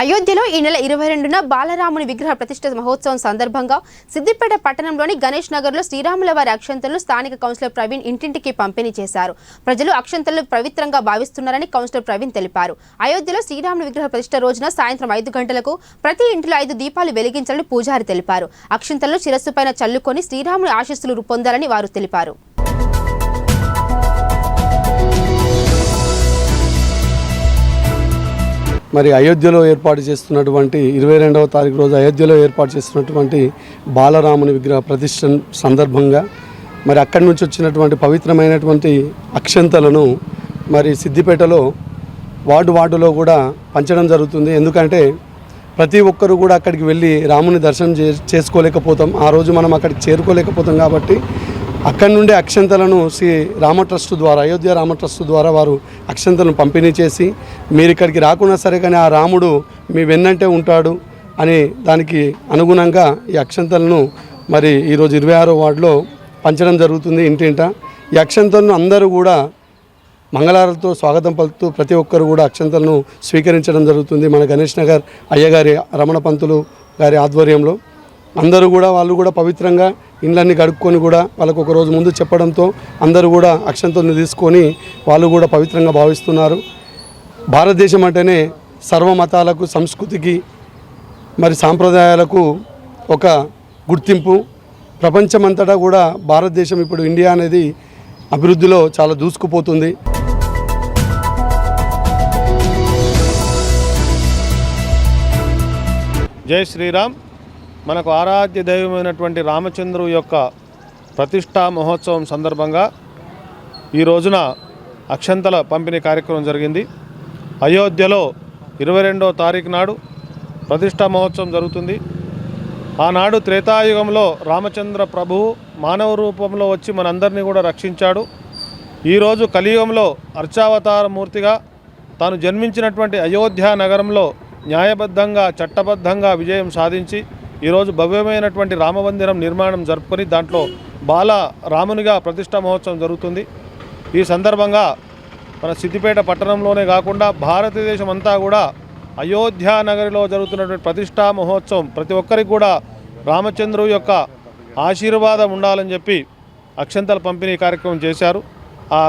అయోధ్యలో ఈ నెల ఇరవై రెండున బాలరాముని విగ్రహ ప్రతిష్ఠ మహోత్సవం సందర్భంగా సిద్దిపేట పట్టణంలోని గణేష్ నగర్లో శ్రీరాముల వారి అక్షంతలను స్థానిక కౌన్సిలర్ ప్రవీణ్ ఇంటింటికి పంపిణీ చేశారు. ప్రజలు అక్షంతలను పవిత్రంగా భావిస్తున్నారని కౌన్సిలర్ ప్రవీణ్ తెలిపారు. అయోధ్యలో శ్రీరాముని విగ్రహ ప్రతిష్ఠ రోజున సాయంత్రం ఐదు గంటలకు ప్రతి ఇంటిలో ఐదు దీపాలు వెలిగించాలని పూజారి తెలిపారు. అక్షంతలను శిరస్సుపైన చల్లుకొని శ్రీరాముని ఆశీస్సులు పొందాలని వారు తెలిపారు. మరి అయోధ్యలో ఏర్పాటు చేస్తున్నటువంటి ఇరవై రెండవ తారీఖు రోజు అయోధ్యలో ఏర్పాటు చేస్తున్నటువంటి బాలరాముని విగ్రహ ప్రతిష్ట సందర్భంగా మరి అక్కడి నుంచి వచ్చినటువంటి పవిత్రమైనటువంటి అక్షంతలను మరి సిద్దిపేటలో వార్డు వార్డులో కూడా పంచడం జరుగుతుంది. ఎందుకంటే ప్రతి ఒక్కరూ కూడా అక్కడికి వెళ్ళి రాముని దర్శనం చే చేసుకోలేకపోతాం. ఆ రోజు మనం అక్కడికి చేరుకోలేకపోతాం కాబట్టి అక్కడి నుండి అక్షంతలను శ్రీ రామ ట్రస్ట్ ద్వారా అయోధ్య రామ ట్రస్ట్ ద్వారా వారు అక్షంతలను పంపిణీ చేసి మీరు ఇక్కడికి రాకున్నా సరే కానీ ఆ రాముడు మీ వెన్నంటే ఉంటాడు అని దానికి అనుగుణంగా ఈ అక్షంతలను మరి ఈరోజు ఇరవై ఆరో వార్డులో పంచడం జరుగుతుంది ఇంటింట ఈ అక్షంతలను అందరూ కూడా మంగళారతో స్వాగతం పలుకుతూ ప్రతి ఒక్కరు కూడా అక్షంతలను స్వీకరించడం జరుగుతుంది మన గణేష్ నగర్ అయ్యగారి రమణ పంతులు గారి ఆధ్వర్యంలో. అందరూ కూడా వాళ్ళు కూడా పవిత్రంగా ఇండ్లన్నీ గడుక్కొని కూడా వాళ్ళకు ఒక రోజు ముందు చెప్పడంతో అందరూ కూడా అక్షంతలను తీసుకొని వాళ్ళు కూడా పవిత్రంగా భావిస్తున్నారు. భారతదేశం అంటేనే సర్వ మతాలకు సంస్కృతికి మరి సాంప్రదాయాలకు ఒక గుర్తింపు. ప్రపంచమంతటా కూడా భారతదేశం ఇప్పుడు ఇండియా అనేది అభివృద్ధిలో చాలా దూసుకుపోతుంది. జై శ్రీరామ్. మనకు ఆరాధ్య దైవమైనటువంటి రామచంద్రు యొక్క ప్రతిష్టా మహోత్సవం సందర్భంగా ఈ రోజున అక్షంతల పంపిణీ కార్యక్రమం జరిగింది. అయోధ్యలో ఇరవై రెండవ తారీఖు నాడు ప్రతిష్టా మహోత్సవం జరుగుతుంది. ఆనాడు త్రేతాయుగంలో రామచంద్ర ప్రభువు మానవ రూపంలో వచ్చి మనందరినీ కూడా రక్షించాడు. ఈరోజు కలియుగంలో అర్చావతార మూర్తిగా తాను జన్మించినటువంటి అయోధ్య నగరంలో న్యాయబద్ధంగా చట్టబద్ధంగా విజయం సాధించి ఈరోజు భవ్యమైనటువంటి రామమందిరం నిర్మాణం జరుపుకొని దాంట్లో బాల రామునిగా ప్రతిష్టా మహోత్సవం జరుగుతుంది. ఈ సందర్భంగా మన సిద్దిపేట పట్టణంలోనే కాకుండా భారతదేశం అంతా కూడా అయోధ్య నగరిలో జరుగుతున్నటువంటి ప్రతిష్టా మహోత్సవం ప్రతి ఒక్కరికి కూడా రామచంద్రు యొక్క ఆశీర్వాదం ఉండాలని చెప్పి అక్షంతల పంపిణీ కార్యక్రమం చేశారు.